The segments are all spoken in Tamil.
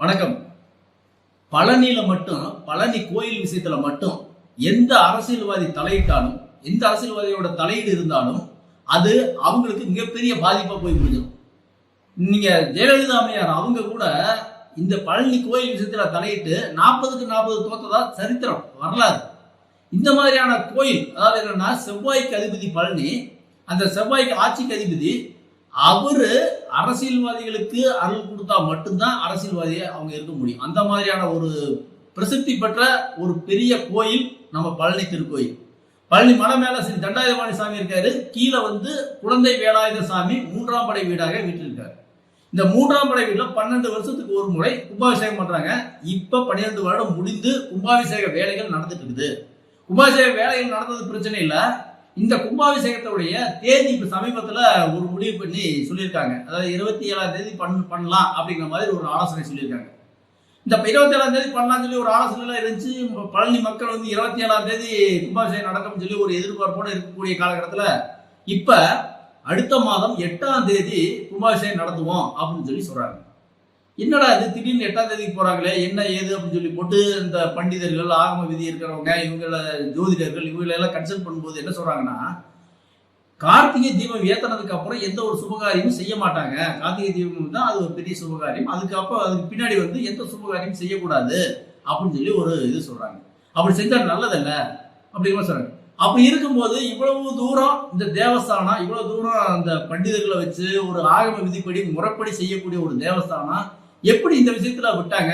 வணக்கம். பழனியில மட்டும் பழனி கோயில் விஷயத்துல மட்டும் எந்த அரசியல்வாதி தலையிட்டாலும் எந்த அரசியல்வாதியோட தலையீடு இருந்தாலும் அது அவங்களுக்கு மிகப்பெரிய பாதிப்பா போய் முடிஞ்சிடும். நீங்க ஜெயலலிதா அம்மையார் அவங்க கூட இந்த பழனி கோயில் விஷயத்துல தலையிட்டு நாற்பதுக்கு நாற்பது தோத்ததா சரித்திரம் வரலாறு. இந்த மாதிரியான கோயில் அதாவது என்னன்னா செவ்வாய்க்கு அதிபதி பழனி அந்த செவ்வாய்க்கு ஆட்சிக்கு அதிபதி அவரு அரசியல்வாதிகளுக்கு அருள் கொடுத்தா மட்டும்தான் அரசியல்வாதியை அவங்க இருக்க முடியும். அந்த மாதிரியான ஒரு பிரசித்தி பெற்ற ஒரு பெரிய கோயில் நம்ம பழனி திருக்கோயில். பழனி மலை மேல ஸ்ரீ தண்டாயுதபாணி சாமி இருக்காரு. கீழே வந்து குழந்தை வேலாயுத சாமி மூன்றாம் படை வீடாக வீட்டிருக்காரு. இந்த மூன்றாம் படை வீட்டில் பன்னெண்டு வருஷத்துக்கு ஒரு முறை கும்பாபிஷேகம் பண்றாங்க. இப்ப பன்னிரெண்டு வருடம் முடிந்து கும்பாபிஷேக வேலைகள் நடந்துட்டு இருக்குது. கும்பாபிஷேக வேலைகள் நடந்தது பிரச்சனை இல்லை. இந்த கும்பாபிஷேகத்துடைய தேதி இப்போ சமீபத்தில் ஒரு முடிவு பண்ணி சொல்லியிருக்காங்க. அதாவது இருபத்தி ஏழாம் தேதி பண் பண்ணலாம் அப்படிங்கிற மாதிரி ஒரு ஆலோசனை சொல்லியிருக்காங்க. இந்த இருபத்தி ஏழாம் தேதி பண்ணலாம் சொல்லி ஒரு ஆலோசனைலாம் இருந்துச்சு. பழனி மக்கள் வந்து இருபத்தி ஏழாம் தேதி கும்பாபிஷேகம் நடக்கும்னு சொல்லி ஒரு எதிர்பார்ப்போட இருக்கக்கூடிய காலகட்டத்தில் இப்போ அடுத்த மாதம் எட்டாம் தேதி கும்பாபிஷேகம் நடத்துவோம் அப்படின்னு சொல்லி சொல்கிறாங்க என்னடா இது? திடீர்னு எட்டாம் தேதிக்கு போறாங்களே என்ன ஏது அப்படின்னு சொல்லி போட்டு இந்த பண்டிதர்கள் ஆகம விதி இருக்கிறவங்க இவங்கள ஜோதிடர்கள் இவங்களை எல்லாம் கன்சல்ட் பண்ணும்போது என்ன சொல்றாங்கன்னா கார்த்திகை தீபம் ஏத்தனதுக்கு அப்புறம் எந்த ஒரு சுபகாரியமும் செய்ய மாட்டாங்க. கார்த்திகை தீபம் தான் அது ஒரு பெரிய சுபகாரியம். அதுக்கப்புறம் அதுக்கு பின்னாடி வந்து எந்த சுபகாரியம் செய்யக்கூடாது அப்படின்னு சொல்லி ஒரு இது சொல்றாங்க. அப்படி செஞ்சா நல்லதல்ல. அப்படிங்கிற சொல்றாங்க. அப்படி இருக்கும்போது இவ்வளவு தூரம் இந்த தேவஸ்தானம் இவ்வளவு தூரம் அந்த பண்டிதர்களை வச்சு ஒரு ஆகம விதிப்படி முறைப்படி செய்யக்கூடிய ஒரு தேவஸ்தானம் எப்படி இந்த விஷயத்துல விட்டாங்க?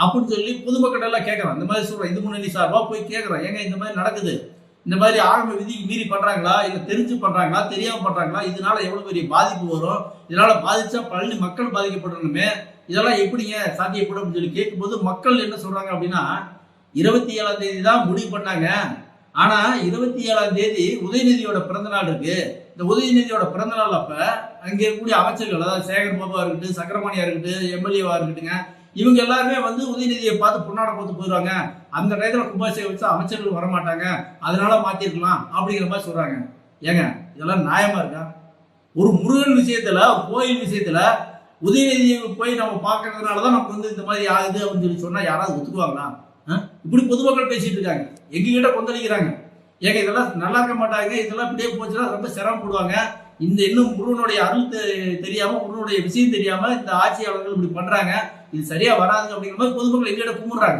அப்படின்னு சொல்லி பொதுமக்கள் எல்லாம் கேட்கறோம் இந்த மாதிரி சொல்றோம். இந்து முன்னணி சார்பா போய் கேட்கறோம் ஏங்க இந்த மாதிரி நடக்குது? இந்த மாதிரி ஆகம விதி மீறி பண்றாங்களா? இல்ல தெரிஞ்சு பண்றாங்களா? தெரியாம பண்றாங்களா? இதனால எவ்வளவு பெரிய பாதிப்பு வரும்? இதனால பாதிச்சா பழனி மக்கள் பாதிக்கப்படணுமே? இதெல்லாம் எப்படிங்க சாத்தியப்படும்? அப்படின்னு சொல்லி கேட்கும்போது மக்கள் என்ன சொல்றாங்க அப்படின்னா இருபத்தி ஏழாம் தேதி தான் முடிவு பண்ணாங்க. ஆனா இருபத்தி ஏழாம் தேதி உதயநிதியோட பிறந்த நாள் இருக்கு. இந்த உதயநிதியோட பிறந்த நாள் அப்ப அங்க இருக்கக்கூடிய அமைச்சர்கள் அதாவது சேகர் பாபா இருக்கட்டும் சக்கரமணியா இருக்கட்டும் எம்எல்ஏவா இருக்கட்டுங்க இவங்க எல்லாருமே வந்து உதயநிதியை பார்த்து புண்ணாட பார்த்து போயிடுவாங்க. அந்த நேரத்தில் கும்பாபிஷேகம் வச்சு அமைச்சர்கள் வர மாட்டாங்க அதனால மாத்திருக்கலாம் அப்படிங்கிற மாதிரி சொல்றாங்க. ஏங்க இதெல்லாம் நியாயமா இருக்கா? ஒரு முருகன் விஷயத்துல கோயில் விஷயத்துல உதயநிதியை போய் நம்ம பார்க்கறதுனால தான் நமக்கு வந்து இந்த மாதிரி ஆகுது அப்படின்னு சொல்லி சொன்னா யாராவது ஒத்துக்குவாங்களா? இப்படி பொதுமக்கள் பேசிட்டு இருக்காங்க. எங்ககிட்ட கொந்தளிக்கிறாங்க. ஏங்க இதெல்லாம் நல்லா இருக்க மாட்டாங்க. இதெல்லாம் இப்படியே போச்சுன்னா ரொம்ப சிரமப்படுவாங்க இந்த இன்னும் முருகனுடைய அருள் தெரியாம முருகனுடைய விஷயம் தெரியாம இந்த ஆட்சியாளர்கள் இப்படி பண்றாங்க. இது சரியா வராது அப்படிங்கிற மாதிரி பொதுமக்கள் எங்ககிட்ட கும்பிடுறாங்க